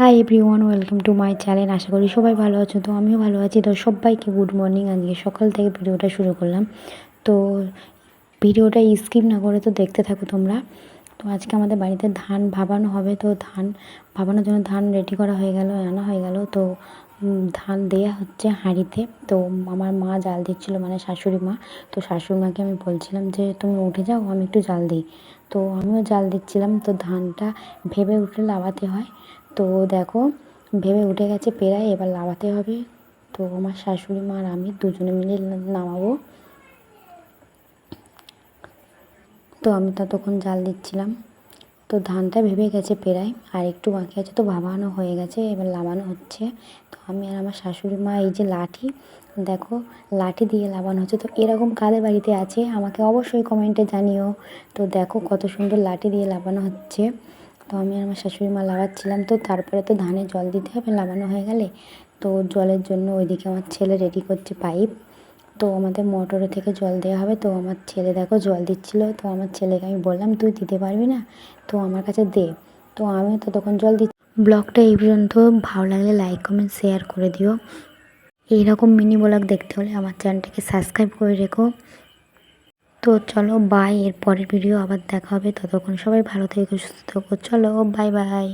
Hi everyone welcome to my channel আশা করি সবাই ভালো আছো, তো আমিও ভালো আছি। তো সবাইকে গুড মর্নিং আজকে সকাল থেকে ভিডিওটা শুরু করলাম। তো ভিডিওটা স্কিপ না করে তো দেখতে থাকো তোমরা। তো আজকে আমাদের বাড়িতে ধান ভাবানো হবে। তো ধান ভাবানোর জন্য ধান রেডি করা হয়ে গেল, আনা হয়ে গেল। তো ধান দেয়া হচ্ছে হাঁড়িতে। তো আমার মা জাল দিচ্ছিল মানে শাশুড়ি মা। তো শাশুড়ি মাকে আমি বলছিলাম যে, তুমি উঠে যাও, আমি একটু জাল দিই। তো আমিও জাল দিচ্ছিলাম। তো ধানটা ভেবে উঠে লাগাতে হয়। তো দেখো, ভেবে উঠে গেছে পেরায় এবার লাগাতে হবে। তো আমার শাশুড়ি মা আর আমি দুজনে মিলে নামাবো। তো আমি ততক্ষণ জাল দিচ্ছিলাম। তো ধানটা ভেবে গেছে পেরায়, আর একটু বাকি আছে তো ভাবানো হয়ে গেছে, এবার লাগানো হচ্ছে। তো আমি আর আমার শাশুড়ি মা এই যে লাঠি, দেখো, লাঠি দিয়ে লাগানো হচ্ছে। তো এরকম কাদের বাড়িতে আছে? আমাকে অবশ্যই কমেন্টে জানিও। তো দেখো কত সুন্দর লাঠি দিয়ে লাগানো হচ্ছে। তো আমি আর আমার শাশুড়ি মা লাগাচ্ছিলাম। তো তারপরে তো ধানে জল দিতে হবে, লাগানো হয়ে গেলে। তো জলের জন্য ওইদিকে আমার ছেলে রেডি করছে পাইপ তো আমাদের মোটরে থেকে জল দেওয়া হবে। তো আমার ছেলে দেখো জল দিচ্ছিল। তো আমার ছেলেকে আমি বললাম, তুই দিতে পারবি না? তো আমার কাছে দে। তো আমি তো তখন জল দিচ্ছি। ব্লগটা এই পর্যন্ত। ভালো লাগলে লাইক কমেন্ট শেয়ার করে দিও। এইরকম মিনি ব্লগ দেখতে হলে আমার চ্যানেলটাকে সাবস্ক্রাইব করে রেখো। তো চলো বাই এর পরের ভিডিও আবার দেখা হবে। ততক্ষণ সবাই ভালো থেকো, সুস্থ থেকো। চলো বাই বাই